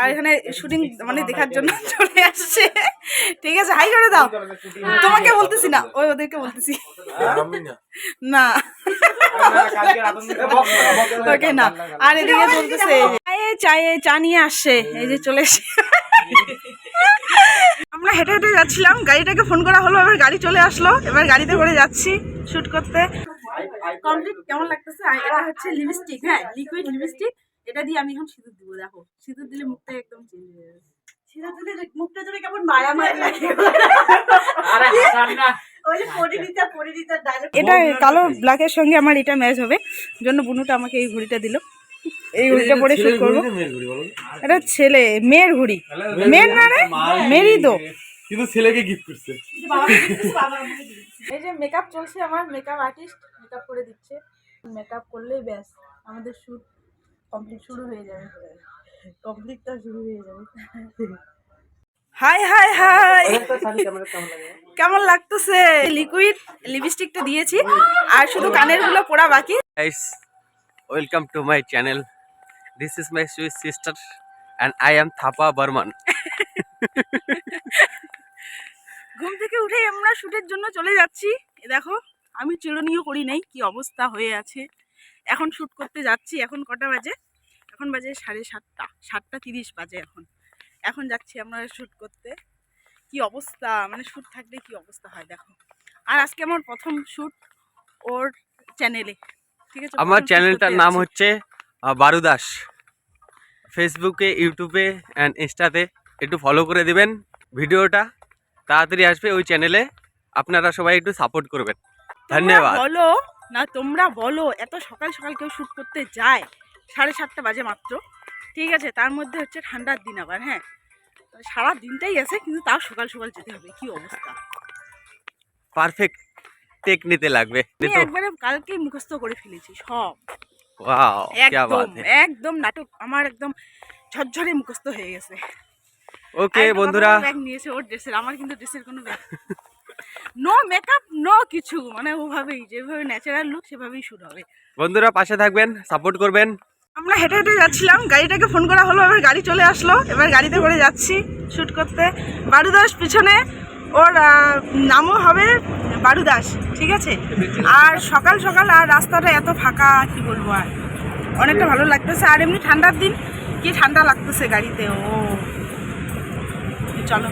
আর এখানে শুটিং মানে দেখার জন্য চলে আসছে। ঠিক আছে হাই করে দাও। তোমাকে বলতেছি না ওই ওদেরকে বলতেছি। না। ওকে না। আর এদিকে চলতেছে চায়ে চায়ে চা নিয়ে আসছে এই যে চলে এসে। আমরা হেঁটে হেঁটে যাচ্ছিলাম গাড়িটাকে ফোন করা হলো এবার গাড়ি চলে আসলো এবার গাড়িতে করে যাচ্ছি শুট করতে। কমপ্লিট কেমন লাগতেছে? এটা হচ্ছে লিপস্টিক হ্যাঁ লিকুইড লিপস্টিক এটা দিয়ে আমি এখন সিঁদুর দিব দেখো। সিঁদুর দিলে মুখটা একদম চেঞ্জ হয়ে যাবে। সিঁদুর দিলে মুখটা যদি কেমন মায়া মায়া লাগে ওই যে পরিণীতা পরিণীতার ডায়লগ এটা কালো ব্ল্যাকের সঙ্গে আমার এটা ম্যাচ হবে। জন্য বুনুটা আমাকে এই ঘড়িটা দিল। এই ঘড়িটা পরে শুট করব। এটা ছেলে মেয়ের ঘড়ি। মেয়ের না রে? মেয়েরই তো। কিন্তু ছেলেকে গিফট করছে। এই যে মেকআপ চলছে আমার মেকআপ আর্টিস্ট মেকআপ করে দিচ্ছে। মেকআপ করলেই ব্যাস আমাদের শুট কমপ্লিট শুরু হয়ে যাবে। কমপ্লিটটা শুরু হয়ে যাবে। হাই হাই হাই কেমন লাগতেছে? লিকুইড লিপস্টিকটা দিয়েছি আর শুধু কানেরগুলো পোড়া বাকি। Guys welcome to my channel. This is my sweet sister and i am thapa burman ঘুম থেকে উঠে আমরা শুটের জন্য চলে যাচ্ছি। এ দেখো আমি চিরুনিও করি নাই কি অবস্থা হয়ে আছে। এখন শ্যুট করতে যাচ্ছি এখন কটা বাজে? এখন বাজে সাড়ে সাতটা সাতটা তিরিশ বাজে এখন। এখন যাচ্ছি আমরা শ্যুট করতে। কি অবস্থা? মানে শ্যুট থাকলে কি অবস্থা হয় দেখো। আর আজকে আমার প্রথম শ্যুট ওর চ্যানেলে ঠিক আছে? আমার চ্যানেলটার নাম হচ্ছে বারুদাস ফেসবুকে ইউটিউবে অ্যান্ড ইনস্টাতে একটু ফলো করে দিবেন ভিডিওটা। তাড়াতাড়ি আসবে ওই চ্যানেলে আপনারা সবাই একটু সাপোর্ট করবেন। ধন্যবাদ। বলো না তোমরা বলো এত সকাল সকাল কেউ শ্যুট করতে যায়? সাড়ে সাতটা বাজে মাত্র। ঠিক আছে তার মধ্যে হচ্ছে ঠান্ডার দিন আবার হ্যাঁ? সারা দিনটাই আছে কিন্তু তাও সকাল সকাল যেতে হবে কি অবস্থা? পারফেক্ট টেক নিতে লাগবে। আমি একবারে কালকেই মুখস্থ করে ফেলেছি সব। একদম নাটক আমার একদম ঝরঝরে মুখস্থ হয়ে গেছে। ওকে বন্ধুরা। ব্যাগ নিয়েছে ওর ড্রেসের আমার কিন্তু ড্রেসের কোনো ব্যাগ নো মেকআপ নো কিছু। মানে ওভাবেই যেভাবে ন্যাচারাল লুক সেভাবেই শুট হবে। বন্ধুরা পাশে থাকবেন সাপোর্ট করবেন। আমরা হেঁটে হেঁটে যাচ্ছিলাম গাড়িটাকে ফোন করা হলো এবার গাড়ি চলে আসলো। এবার গাড়িতে করে যাচ্ছি শ্যুট করতে। বারুদাস পিছনে ওর নামও হবে বারুদাস ঠিক আছে? আর সকাল সকাল আর রাস্তাটা এত ফাঁকা কি বলব আর। অনেকটা ভালো লাগতেছে। আর এমনি ঠান্ডার দিন কি ঠান্ডা লাগতেছে গাড়িতে ও। চলো।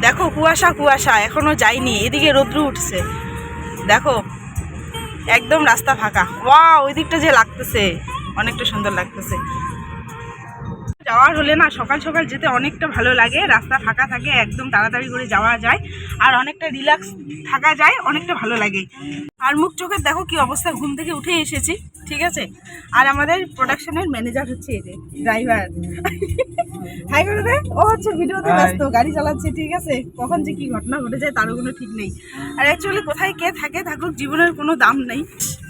দেখো, কুয়াশা কুয়াশা, এখনও যাইনি, এদিকে রৌদ্র উঠছে। দেখো, একদম রাস্তা ফাঁকা। ওয়া ওই দিকটা যে লাগতেছে, অনেকটা সুন্দর লাগতেছে। যাওয়ার হলে না, সকাল সকাল যেতে অনেকটা ভালো লাগে। রাস্তা ফাঁকা থাকে, একদম তাড়াতাড়ি করে যাওয়া যায়। আর অনেকটা রিল্যাক্স থাকা যায়, অনেকটা ভালো লাগে। আর মুখ চোখের দেখো কি অবস্থা ঘুম থেকে উঠে এসেছি ঠিক আছে? আর আমাদের প্রোডাকশনের ম্যানেজার হচ্ছে এই যে ড্রাইভার হাই করে দে ও হচ্ছে ভিডিওতে ব্যস্ত গাড়ি চালাচ্ছে ঠিক আছে? কখন যে কি ঘটনা ঘটে যায় তারও কোনো ঠিক নেই। আর অ্যাকচুয়ালি কোথায় কে থাকে থাকুক জীবনের কোনো দাম নেই।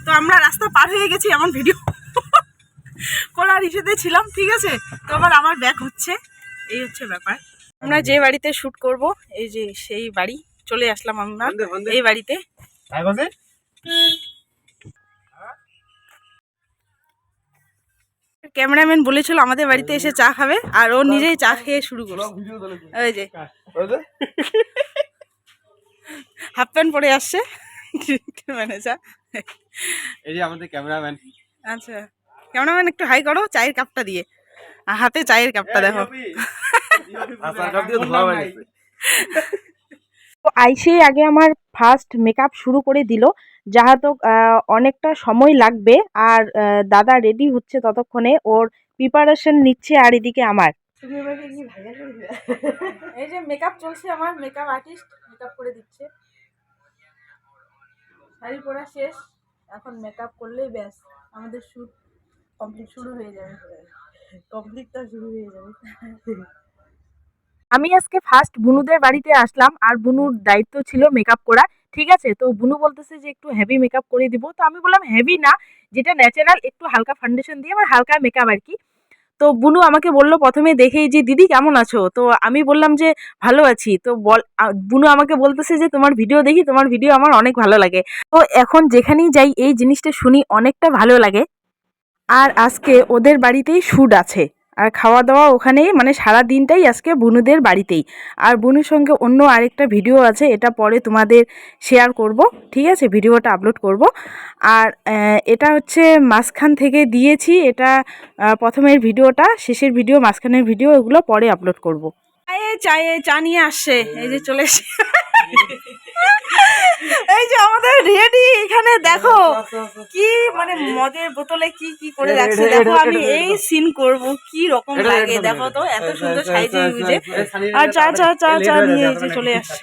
তো আমরা রাস্তা পার হয়ে গেছি এমন ভিডিও করার ইসেতে ছিলাম ঠিক আছে? তো আবার আমার ব্যাক হচ্ছে। এই হচ্ছে ব্যাপার। আমরা যে বাড়িতে শ্যুট করব এই যে সেই বাড়ি চলে আসলাম আমরা এই বাড়িতে। ক্যামেরাম্যান বলেছিল আমাদের বাড়িতে এসে চা খাবে আর ও নিজেই চা খেয়ে শুরু করছে। ওই যে। হাফ প্যান্ট পরে আসছে। ম্যানেজার এই যে আমাদের ক্যামেরাম্যান। আচ্ছা। ক্যামেরাম্যান একটু হাই করো চায়ের কাপটা দিয়ে। আর হাতে চায়ের কাপটা দেখো। আইসেই আগে আমার ফার্স্ট মেকআপ শুরু করে দিল। যাহাতো আহ, অনেকটা সময় লাগবে। আর দাদা রেডি হচ্ছে ততক্ষণে। ওর প্রিপারেশন নিচ্ছে আর এদিকে আমার। এই যে মেকআপ চলছে আমার মেকআপ আর্টিস্ট মেকআপ করে দিচ্ছে। শাড়ি পরা শেষ। এখন মেকআপ করলেই ব্যাস। আমাদের শ্যুট কমপ্লিট শুরু হয়ে যাবে। কমপ্লিটটা শুরু হয়ে যাবে। আমি আজকে ফার্স্ট বুনুদের বাড়িতে আসলাম। আর বুনুর দায়িত্ব ছিল মেকআপ করা। ঠিক আছে? তো বুনু বলতেছে যে একটু হেভি মেকআপ করে দিব। তো আমি বললাম হেভি না, যেটা ন্যাচারাল একটু হালকা ফাউন্ডেশন দিয়ে আমার হালকা মেকআপ আর কি। তো বুনু আমাকে বলল, প্রথমে দেখেই যে, দিদি, কেমন আছো? তো আমি বললাম যে, ভালো আছি। তো বল বুনু আমাকে বলতেছে যে, তোমার ভিডিও দেখি, তোমার ভিডিও আমার অনেক ভালো লাগে। তো এখন যেখানেই যাই, এই জিনিসটা শুনি অনেকটা ভালো লাগে। আর আজকে ওদের বাড়িতেই শ্যুট আছে। আর খাওয়া দাওয়া ওখানেই মানে সারা দিনটাই আজকে বুনুদের বাড়িতেই। আর বুনুর সঙ্গে অন্য আরেকটা ভিডিও আছে, এটা পরে তোমাদের শেয়ার করব, ঠিক আছে? ভিডিওটা আপলোড করব। আর এটা হচ্ছে মাঝখান থেকে দিয়েছি, এটা প্রথমের ভিডিওটা শেষের ভিডিও মাঝখানের ভিডিও এগুলো পরে আপলোড করব। চায়ে চায়ে, চা নিয়ে আসছে, এই যে চলে এসে এই যে আমাদের রেডি এখানে দেখো কি মানে মদের বোতলে কি কি করে রাখছে? দেখো আমি এই সিন করব কি রকম লাগে দেখো তো এত সুন্দর সাইজে বুঝে আর চা চা চা চা নিয়ে এই যে চলে আসছে।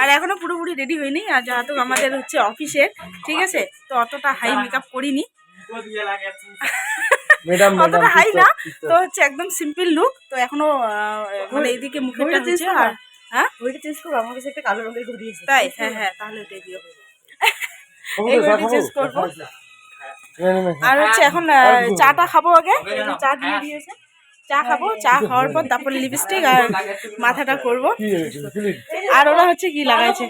আর এখনও পুরোপুরি রেডি হয়নি আর যেহেতু আমাদের হচ্ছে অফিসের ঠিক আছে তো অতটা হাই মেকআপ করিনি। অতটা হাই না তো হচ্ছে একদম সিম্পল লুক তো এখনও মানে এইদিকে মুখেরটা হচ্ছে আর হ্যাঁ? ওইটা চেঞ্জ করব আমার কাছে একটা কালো রঙের ঘড়ি আছে তাই? হ্যাঁ হ্যাঁ তাহলে ওটাই দিও। এই ঘড়িটা চেঞ্জ করব। আর হচ্ছে এখন চাটা খাব আগে। এই চা দিয়ে দিয়েছে। চা খাব চা খাওয়ার পর তারপরে লিপস্টিক আর মাথাটা করব। আর ওরা হচ্ছে কি লাগাইছে?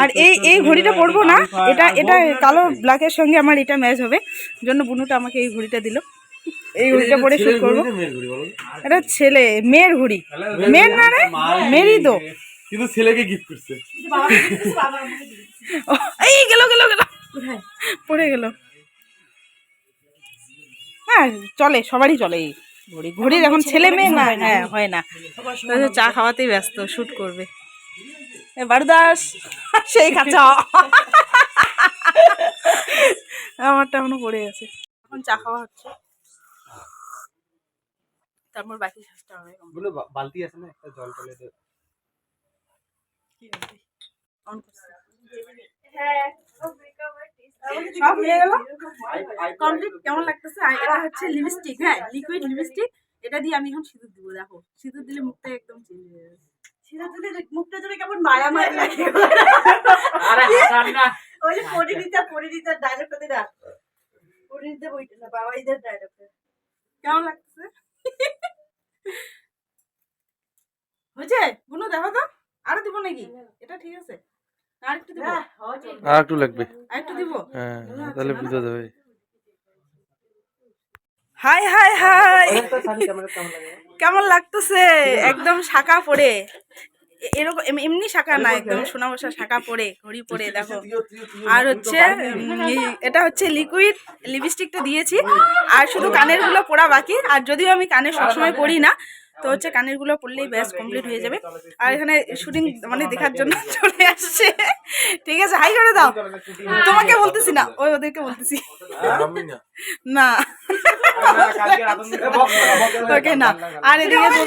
আর এই এই ঘড়িটা পরবো না। এটা এটা কালো ব্ল্যাকের সঙ্গে আমার এটা ম্যাচ হবে। জন্য বুনুটা আমাকে এই ঘড়িটা দিল। এই ঘড়িটা পরে শুট করব। এটা ছেলে মেয়ের ঘড়ি। মেয়ের না রে? মেয়েরই তো। কিন্তু ছেলেকে গিফট করছে। এই গেল গেল গেল। পড়ে গেল। হ্যাঁ চলে সবারই চলে এই ঘড়ি। ঘড়ির এখন ছেলে মেয়ে না হ্যাঁ হয় না। চা খাওয়াতেই ব্যস্ত শুট করবে। বারুদাস সেই কাঁচা আমারটা এখনও পড়ে আছে এখন চা খাওয়া হচ্ছে। তারপর বাকি কাজটা হবে বালতি আছে না একটা জল অন করছি। সব হয়ে গেল। কমপ্লিট কেমন লাগতেছে? আর এটা হচ্ছে লিপস্টিক হ্যাঁ লিকুইড লিপস্টিক এটা দিয়ে আমি এখন সিঁদুর দিব দেখো। সিঁদুর দিলে মুখটা একদম চেঞ্জ হয়ে যাবে। সেটা দিলে মুখটা যদি কেমন মায়া মায়া লাগে ওই যে পরিণীতা পরিণীতার ডায়লগটা দিলা পরিণীতা বইটা না বাবাইদের ডায়লগটা কেমন লাগতেছে? হয়েছে? বুনু দেখো তো। আরও দিব নাকি? এটা ঠিক আছে। আরেকটু দিব। হ্যাঁ হয়েছে। আর একটু লাগবে। আরেকটু দিব? হ্যাঁ তাহলে বুঝা যাবে। Hi hi hi. কেমন লাগতেছে? একদম শাখা পরে। এ- এরকম এম- এমনি শাখা না একদম সোনা বসা শাখা পরে ঘড়ি পরে দেখো। আর হচ্ছে এটা হচ্ছে লিকুইড লিপস্টিকটা দিয়েছি। আর শুধু কানেরগুলো পরা বাকি আর যদিও আমি কানে সবসময় পরি না তো হচ্ছে কানেরগুলো পরলেই ব্যাস কমপ্লিট হয়ে যাবে। আর এখানে শুটিং মানে দেখার জন্য চলে আসছে। ঠিক আছে হাই করে দাও। তোমাকে বলতেছি না ওই ওদেরকে বলতেছি। না। ওকে না। আর এদিকে যে